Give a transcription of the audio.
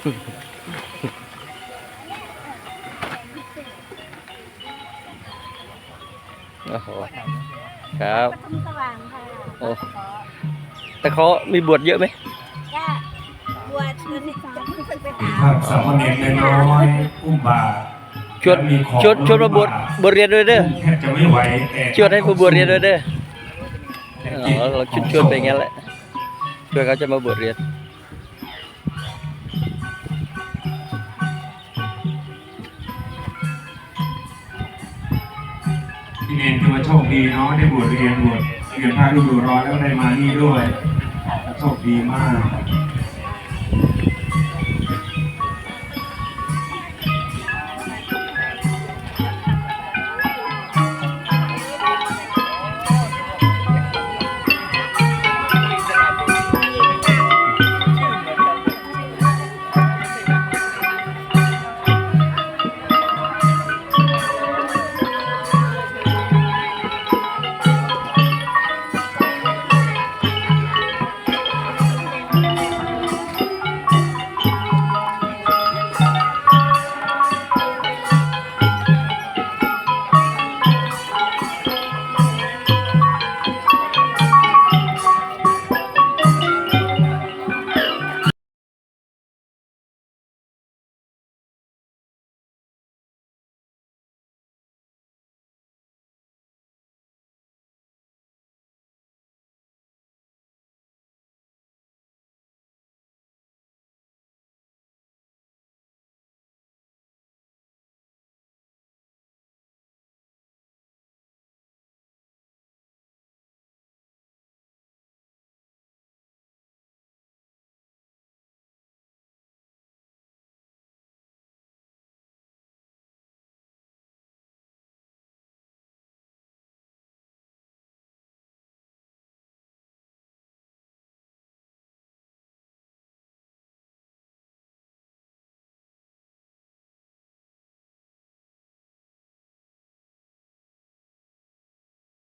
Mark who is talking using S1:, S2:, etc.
S1: โอ้โหครับ
S2: ปทุมสว่างค่ะ
S1: โอ้แต่เขามีบวชเยอะไหม
S2: ก็บวชจนจะเพิ่งไป
S3: มี
S2: ถาม
S3: ภาพสามเณรน้อยๆอุ้มบาตร
S1: ชวน
S3: และมีของ
S1: ชวนชวนมาบวชบวชเรียนด้วยเด้อ
S3: แทบจะไม่ไหวแต่
S1: ชวนให้ผู้บวชเรียนด้วยเด้อ
S3: แต่
S1: อ๋
S3: จิต
S1: อเราชวนชวนไปงั้นแหละเพื่อเขาจะมาบวชเรียน
S3: พี่เนนถือว่าโชคดีเนาะได้บวชเรียนบวชเรียนพระฤดูร้อนแล้วก็ได้มานี่ด้วยโชคดีมาก